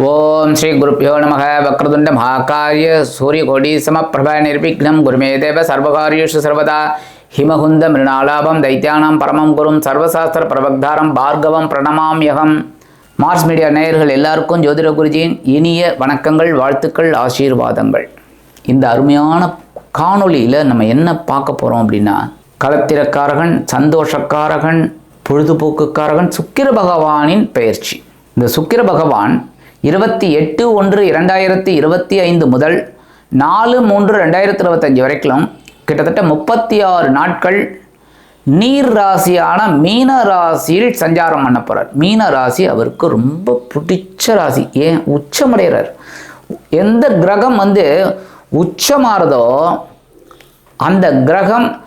ஓம் ஸ்ரீ குருப்பியோ நம வக்ரதுண்ட சூரிய சூரியகோடி சமப்பிரப நிர்விக்னம் குருமே தேவ சர்வகாரியேஷு சர்வதா. ஹிமகுந்த மிருணாலாபம் தைத்தியானாம் பரமம் குரும் சர்வசாஸ்திர பிரபக்தாரம் பார்கவம் பிரணமாம்யகம் மார்ஸ் மீடியா நேயர்கள் எல்லாருக்கும் ஜோதிட குருஜியின் இனிய வணக்கங்கள் வாழ்த்துக்கள் ஆசீர்வாதங்கள். இந்த அருமையான காணொளியில் நம்ம என்ன பார்க்க போகிறோம் அப்படின்னா களத்திரக்காரகன் சந்தோஷக்காரகன் பொழுதுபோக்குக்காரகன் சுக்கிர பகவானின் பெயர்ச்சி. இந்த சுக்கிர பகவான் இருபத்தி எட்டு ஒன்று இரண்டாயிரத்தி இருபத்தி ஐந்து முதல் நாலு மூன்று ரெண்டாயிரத்தி இருபத்தஞ்சு வரைக்கும் கிட்டத்தட்ட முப்பத்தி ஆறு நாட்கள் நீர் ராசியான மீன ராசியில் சஞ்சாரம் பண்ண போகிறார் மீன ராசி அவருக்கு ரொம்ப பிடிச்ச ராசி. ஏன்? உச்சமடைகிறார். எந்த கிரகம் வந்து உச்சமாறதோ அந்த கிரகம்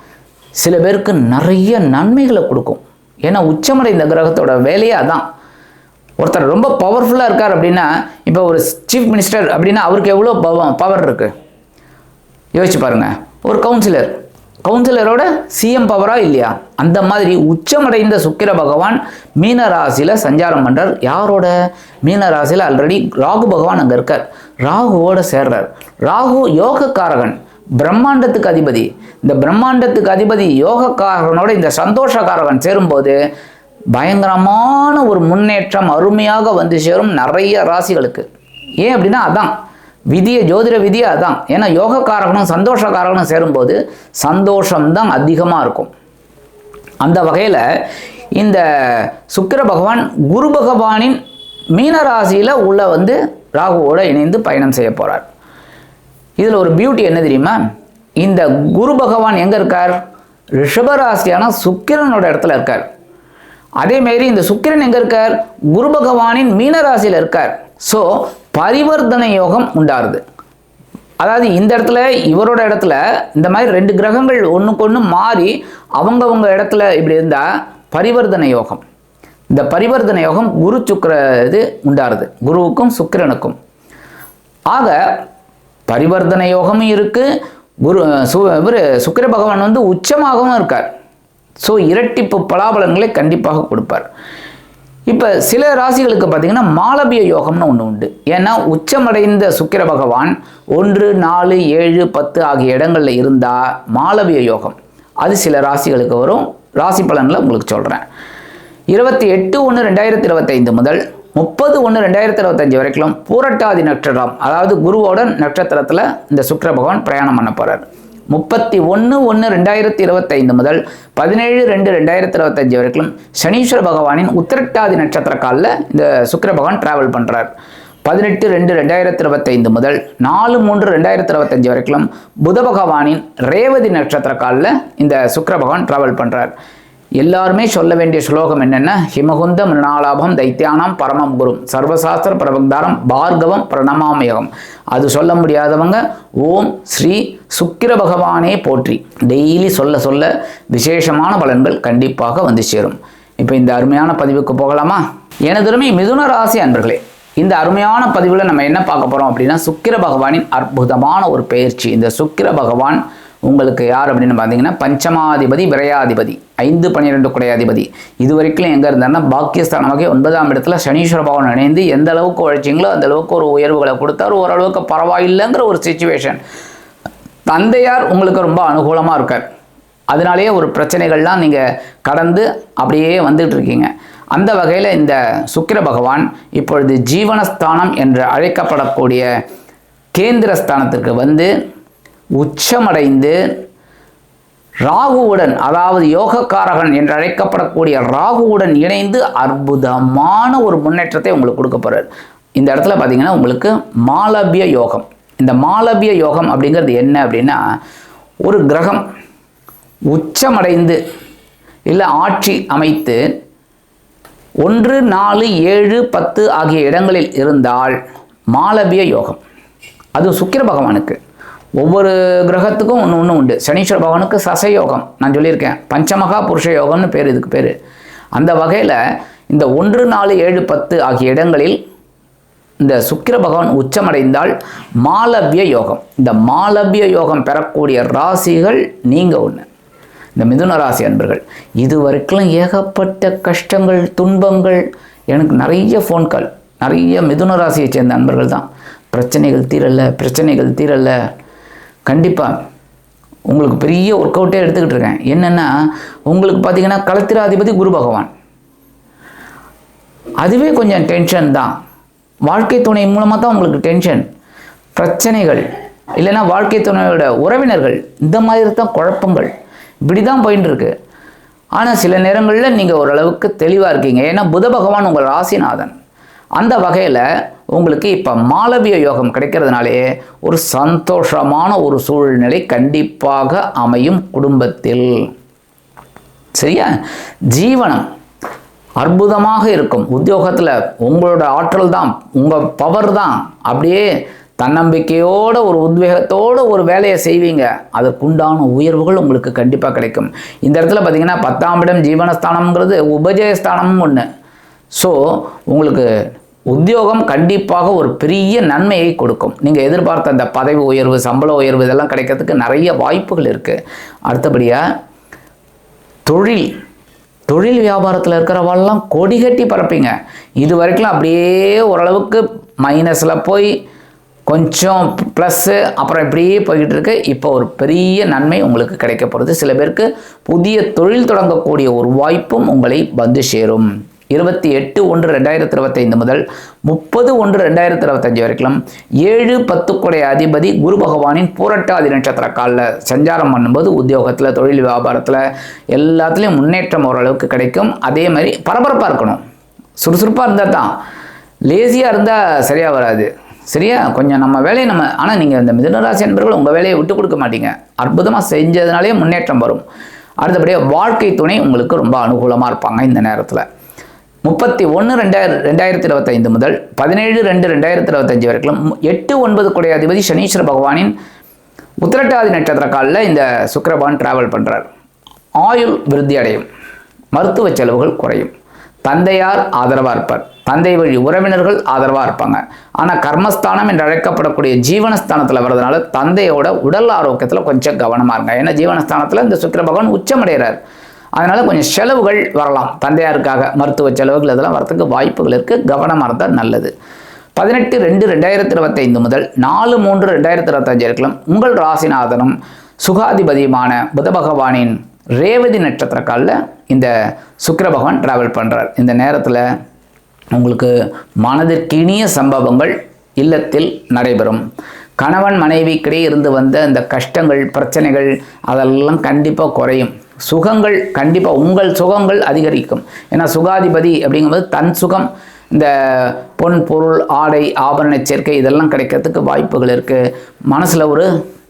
சில பேருக்கு நிறைய நன்மைகளை கொடுக்கும். ஏன்னா உச்சமடைந்த கிரகத்தோட வேலையே அதான். ஒருத்தர் ரொம்ப பவர்ஃபுல்லாக இருக்கார் அப்படின்னா இப்போ ஒரு சீஃப் மினிஸ்டர் அப்படின்னா அவருக்கு எவ்வளோ பவர் இருக்குது யோசிச்சு பாருங்கள் ஒரு கவுன்சிலர் கவுன்சிலரோட சிஎம் பவரா இல்லையா? அந்த மாதிரி உச்சமடைந்த சுக்கிர பகவான் மீன ராசியில் சஞ்சாரம் பண்ணுறார் யாரோட? மீன ராசியில் ஆல்ரெடி ராகு பகவான் அங்கே இருக்கார். ராகுவோட சேர்றார். ராகு யோகக்காரகன். பிரம்மாண்டத்துக்கு அதிபதி. இந்த பிரம்மாண்டத்துக்கு அதிபதி யோகக்காரகனோட இந்த சந்தோஷக்காரகன் சேரும்போது பயங்கரமான ஒரு முன்னேற்றம் அருமையாக வந்து சேரும் நிறைய ராசிகளுக்கு. ஏன் அப்படின்னா அதான். விதியை ஜோதிட விதியை அதான். ஏன்னா யோகக்காரகனும் சந்தோஷக்காரகனும் சேரும்போது சந்தோஷம்தான் அதிகமாக இருக்கும். அந்த வகையில் இந்த சுக்கிர பகவான் குரு பகவானின் மீன ராசியில் உள்ள வந்து ராகுவோட இணைந்து பயணம் செய்ய போகிறார் இதில் ஒரு பியூட்டி என்ன தெரியுமா? இந்த குரு பகவான் எங்கே இருக்கார்? ரிஷபராசியான சுக்கிரனோட இடத்துல இருக்கார். அதேமாரி இந்த சுக்கிரன் எங்கே இருக்கார்? குரு பகவானின் மீனராசியில் இருக்கார். ஸோ பரிவர்த்தனை யோகம் உண்டாருது. அதாவது இந்த இடத்துல இவரோட இடத்துல இந்த மாதிரி ரெண்டு கிரகங்கள் ஒன்றுக்கு ஒன்று மாறி அவங்கவங்க இடத்துல இப்படி இருந்தால் பரிவர்த்தனை யோகம். இந்த பரிவர்த்தனை யோகம் குரு சுக்கிர இது உண்டாருது. குருவுக்கும் சுக்கிரனுக்கும். ஆக பரிவர்த்தனை யோகமும் இருக்குது குரு சு இவர் சுக்கிர பகவான் வந்து உச்சமாகவும் இருக்கார். ஸோ இரட்டிப்பு பலாபலன்களை கண்டிப்பாக கொடுப்பார். இப்போ சில ராசிகளுக்கு பார்த்தீங்கன்னா மாலபிய யோகம்னு ஒன்று உண்டு. ஏன்னா உச்சமடைந்த சுக்கிர பகவான் ஒன்று நாலு ஏழு பத்து ஆகிய இடங்களில் இருந்தால் மாலபிய யோகம். அது சில ராசிகளுக்கு வரும். ராசி பலனில் உங்களுக்கு சொல்கிறேன் இருபத்தி எட்டு ஒன்று ரெண்டாயிரத்தி இருபத்தைந்து முதல் முப்பது ஒன்று ரெண்டாயிரத்தி இருபத்தஞ்சு வரைக்கும் பூரட்டாதி நட்சத்திரம் அதாவது குருவோட நட்சத்திரத்தில் இந்த சுக்கிர பகவான் பிரயாணம் பண்ண போகிறார் முப்பத்தி ஒன்று ஒன்று ரெண்டாயிரத்தி இருபத்தைந்து முதல் பதினேழு ரெண்டு ரெண்டாயிரத்தி இருபத்தஞ்சு வரைக்கும் சனீஸ்வர பகவானின் உத்திரட்டாதி நட்சத்திர காலில் இந்த சுக்கர பகவான் டிராவல் பண்ணுறார் பதினெட்டு ரெண்டு ரெண்டாயிரத்தி இருபத்தைந்து முதல் நாலு மூன்று ரெண்டாயிரத்தி இருபத்தஞ்சு வரைக்கும் புத பகவானின் ரேவதி நட்சத்திர காலில் இந்த சுக்கர பகவான் டிராவல் பண்ணுறார் எல்லாருமே சொல்ல வேண்டிய ஸ்லோகம் என்னென்ன? ஹிமகுந்த மிருணாலாபம் தைத்தியானம் பரமம் குரும் சர்வசாஸ்திர பிரபக்தாரம் பார்கவம் பிரணமாமயகம் அது சொல்ல முடியாதவங்க ஓம் ஸ்ரீ சுக்கிர பகவானே போற்றி. டெய்லி சொல்ல சொல்ல விசேஷமான பலன்கள் கண்டிப்பாக வந்து சேரும். இப்போ இந்த அருமையான பதிவுக்கு போகலாமா? எனதுரிமை மிதுன ராசி அன்பர்களே இந்த அருமையான பதிவில் நம்ம என்ன பார்க்க போகிறோம் அப்படின்னா சுக்கிர பகவானின் அற்புதமான ஒரு பயிற்சி. இந்த சுக்கிர பகவான் உங்களுக்கு யார் அப்படின்னு பார்த்தீங்கன்னா பஞ்சமாதிபதி விரையாதிபதி ஐந்து பன்னிரெண்டு குடையாதிபதி. இது வரைக்கும் எங்கே இருந்தாருன்னா பாக்கியஸ்தான வகை ஒன்பதாம் இடத்துல சனீஸ்வர பகவான் இணைந்து எந்த அளவுக்கு உழைச்சிங்களோ அந்த அளவுக்கு ஒரு உயர்வுகளை கொடுத்தார். ஓரளவுக்கு பரவாயில்லைங்கிற ஒரு சுச்சுவேஷன் தந்தையார் உங்களுக்கு ரொம்ப அனுகூலமாக இருக்கார். அதனாலேயே ஒரு பிரச்சனைகள்லாம் நீங்கள் கடந்து அப்படியே வந்துட்டு இருக்கீங்க. அந்த வகையில் இந்த சுக்கிர பகவான் இப்பொழுது ஜீவனஸ்தானம் என்று அழைக்கப்படக்கூடிய கேந்திரஸ்தானத்திற்கு வந்து உச்சமடைந்து ராகுவுடன் அதாவது யோகக்காரகன் என்று அழைக்கப்படக்கூடிய ராகுவுடன் இணைந்து அற்புதமான ஒரு முன்னேற்றத்தை உங்களுக்கு கொடுக்க போகிறார் இந்த இடத்துல பார்த்தீங்கன்னா உங்களுக்கு மாலபிய யோகம். இந்த மாலபிய யோகம் அப்படிங்கிறது என்ன அப்படின்னா ஒரு கிரகம் உச்சமடைந்து இல்லை ஆட்சி அமைத்து ஒன்று நாலு ஏழு பத்து ஆகிய இடங்களில் இருந்தால் மாலபிய யோகம். அது சுக்கிர பகவானுக்கு. ஒவ்வொரு கிரகத்துக்கும் ஒன்று ஒன்று உண்டு. சனீஸ்வர பகவானுக்கு சசயோகம். நான் சொல்லியிருக்கேன். பஞ்சமகா புருஷ யோகம்னு பேர் இதுக்கு பேர். அந்த வகையில் இந்த ஒன்று நாலு ஏழு பத்து ஆகிய இடங்களில் இந்த சுக்கிர பகவான் உச்சமடைந்தால் மாலவ்ய யோகம். இந்த மாலவ்ய யோகம் பெறக்கூடிய ராசிகள் நீங்கள் ஒன்று இந்த மிதுன ராசி அன்பர்கள் இது வரைக்கும் ஏகப்பட்ட கஷ்டங்கள் துன்பங்கள் எனக்கு நிறைய ஃபோன் கால் நிறைய மிதுன ராசியை சேர்ந்த அன்பர்கள் தான். பிரச்சனைகள் தீரலை பிரச்சனைகள் தீரலை. கண்டிப்பாக உங்களுக்கு பெரிய ஒர்க் அவுட்டே எடுத்துக்கிட்டு இருக்கேன். என்னென்னா உங்களுக்கு பார்த்தீங்கன்னா களத்திராதிபதி குரு பகவான். அதுவே கொஞ்சம் டென்ஷன் தான். வாழ்க்கை துணை மூலமாக தான் உங்களுக்கு டென்ஷன் பிரச்சனைகள் இல்லைன்னா வாழ்க்கை துணையோட உறவினர்கள் இந்த மாதிரி தான் குழப்பங்கள். இப்படி தான் போயின்னு இருக்கு ஆனால் சில நேரங்களில் நீங்கள் ஓரளவுக்கு தெளிவாக இருக்கீங்க. ஏன்னா புத பகவான் உங்கள் ராசிநாதன். அந்த வகையில் உங்களுக்கு இப்போ மாலவிய யோகம் கிடைக்கிறதுனாலே ஒரு சந்தோஷமான ஒரு சூழ்நிலை கண்டிப்பாக அமையும் குடும்பத்தில். சரியா? ஜீவனம். அற்புதமாக இருக்கும். உத்தியோகத்தில் உங்களோட ஆற்றல் தான் உங்கள் பவர் தான். அப்படியே தன்னம்பிக்கையோட ஒரு உத்வேகத்தோடு ஒரு வேலையை செய்வீங்க. அதற்குண்டான உயர்வுகள் உங்களுக்கு கண்டிப்பாக கிடைக்கும். இந்த இடத்துல பார்த்தீங்கன்னா பத்தாம் இடம் ஜீவனஸ்தானம்ங்கிறது உபஜயஸ்தானமும் ஒன்று ஸோ உங்களுக்கு உத்தியோகம் கண்டிப்பாக ஒரு பெரிய நன்மையை கொடுக்கும். நீங்கள் எதிர்பார்த்த அந்த பதவி உயர்வு சம்பள உயர்வு இதெல்லாம் கிடைக்கிறதுக்கு நிறைய வாய்ப்புகள் இருக்குது அடுத்தபடியாக தொழில். தொழில் வியாபாரத்தில் இருக்கிறவாள்லாம் கொடி கட்டி பறப்பீங்க. இது வரைக்கும் அப்படியே ஓரளவுக்கு மைனஸில் போய் கொஞ்சம் ப்ளஸ்ஸு அப்புறம் இப்படியே போய்கிட்டு இருக்கு இப்போ ஒரு பெரிய நன்மை உங்களுக்கு கிடைக்க போகிறது சில பேருக்கு புதிய தொழில் தொடங்கக்கூடிய ஒரு வாய்ப்பும் உங்களை வந்து சேரும். இருபத்தி எட்டு ஒன்று ரெண்டாயிரத்தி இருபத்தைந்து முதல் முப்பது ஒன்று ரெண்டாயிரத்தி இருபத்தஞ்சு வரைக்கும் ஏழு பத்துக்குடைய அதிபதி குரு பகவானின் பூரட்டாதி நட்சத்திர காலில் சஞ்சாரம் பண்ணும்போது உத்தியோகத்தில் தொழில் வியாபாரத்தில் எல்லாத்துலேயும் முன்னேற்றம் ஓரளவுக்கு கிடைக்கும். அதே மாதிரி பரபரப்பாக இருக்கணும். சுறுசுறுப்பாக இருந்தால் தான். லேசியாக இருந்தால் சரியாக வராது. சரியா? கொஞ்சம் நம்ம வேலையை நம்ம ஆனால் நீங்கள் இந்த மிதனராசி என்பவர்கள் உங்கள் வேலையை விட்டு கொடுக்க மாட்டீங்க. அற்புதமாக செஞ்சதுனாலே முன்னேற்றம் வரும். அடுத்தபடியாக வாழ்க்கை துணை உங்களுக்கு ரொம்ப அனுகூலமாக இருப்பாங்க இந்த நேரத்தில். முப்பத்தி ஒன்று ரெண்டாயிரம் ரெண்டாயிரத்தி இருபத்தைந்து முதல் பதினேழு ரெண்டு ரெண்டாயிரத்தி இருபத்தஞ்சு வரைக்கும் எட்டு ஒன்பது குடைய அதிபதி சனீஸ்வர பகவானின் உத்திரட்டாதி நட்சத்திர காலில் இந்த சுக்கரபான் டிராவல் பண்ணுறார் ஆயுள் விருத்தி அடையும். மருத்துவ செலவுகள் குறையும். தந்தையார் ஆதரவாக இருப்பார். தந்தை வழி உறவினர்கள் ஆதரவாக இருப்பாங்க. ஆனால் கர்மஸ்தானம் என்று அழைக்கப்படக்கூடிய ஜீவனஸ்தானத்தில் வர்றதுனால தந்தையோட உடல் ஆரோக்கியத்தில் கொஞ்சம் கவனமாக இருங்க. ஏன்னா ஜீவனஸ்தானத்தில் இந்த சுக்கர பகவான் உச்சமடைகிறார் அதனால் கொஞ்சம் செலவுகள் வரலாம். தந்தையாருக்காக மருத்துவ செலவுகள் இதெல்லாம் வரத்துக்கு வாய்ப்புகள் இருக்குது கவனமாக இருந்தால் நல்லது. பதினெட்டு ரெண்டு ரெண்டாயிரத்தி இருபத்தைந்து முதல் நாலு மூன்று ரெண்டாயிரத்தி இருபத்தஞ்சு இருக்கலாம் உங்கள் ராசிநாதனும் சுகாதிபதியுமான புத பகவானின் ரேவதி நட்சத்திர காலில் இந்த சுக்கர பகவான் டிராவல் பண்ணுறார் இந்த நேரத்தில் உங்களுக்கு மனதிற்கினிய சம்பவங்கள் இல்லத்தில் நடைபெறும். கணவன் மனைவிக்கிடையே இருந்து வந்த இந்த கஷ்டங்கள் பிரச்சனைகள் அதெல்லாம் கண்டிப்பாக குறையும். சுகங்கள் கண்டிப்பாக உங்கள் சுகங்கள் அதிகரிக்கும். ஏன்னா சுகாதிபதி அப்படிங்கும்போது தன் சுகம் இந்த பொன் பொருள் ஆடை ஆபரண சேர்க்கை இதெல்லாம் கிடைக்கிறதுக்கு வாய்ப்புகள் இருக்குது மனசில் ஒரு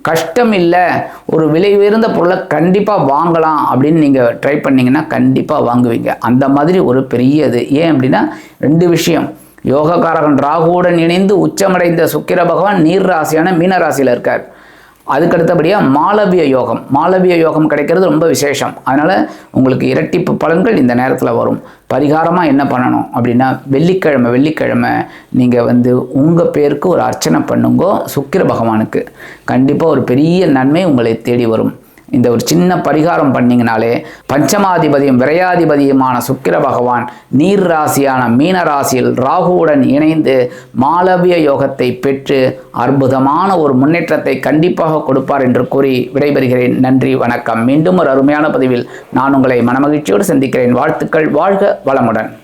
கஷ்டம் இல்லை ஒரு விலை உயர்ந்த பொருளை கண்டிப்பாக வாங்கலாம் அப்படின்னு நீங்கள் ட்ரை பண்ணீங்கன்னா கண்டிப்பாக வாங்குவீங்க. அந்த மாதிரி ஒரு பெரிய இது ஏன் அப்படின்னா ரெண்டு விஷயம். யோகக்காரகன் ராகுவுடன் இணைந்து உச்சமடைந்த சுக்கிர பகவான் நீர் ராசியான மீன ராசியில் இருக்கார். அதுக்கு அடுத்தபடியாக யோகம். மாலவிய யோகம் கிடைக்கிறது ரொம்ப விசேஷம். அதனால் உங்களுக்கு இரட்டிப்பு பலன்கள் இந்த நேரத்தில் வரும். பரிகாரமாக என்ன பண்ணணும் அப்படின்னா வெள்ளிக்கிழமை வெள்ளிக்கிழமை நீங்கள் வந்து உங்கள் பேருக்கு ஒரு அர்ச்சனை பண்ணுங்கோ சுக்கிர பகவானுக்கு. கண்டிப்பாக ஒரு பெரிய நன்மை உங்களை தேடி வரும். இந்த ஒரு சின்ன பரிகாரம் பண்ணிங்கனாலே பஞ்சமாதிபதியும் விரையாதிபதியுமான சுக்கிர பகவான் நீர் ராசியான மீன ராசியில் ராகுவுடன் இணைந்து மாலவிய யோகத்தை பெற்று அற்புதமான ஒரு முன்னேற்றத்தை கண்டிப்பாக கொடுப்பார் என்று கூறி விடைபெறுகிறேன். நன்றி வணக்கம். மீண்டும் ஒரு அருமையான பதிவில் நான் உங்களை மனமகிழ்ச்சியோடு சந்திக்கிறேன். வாழ்த்துக்கள். வாழ்க வளமுடன்.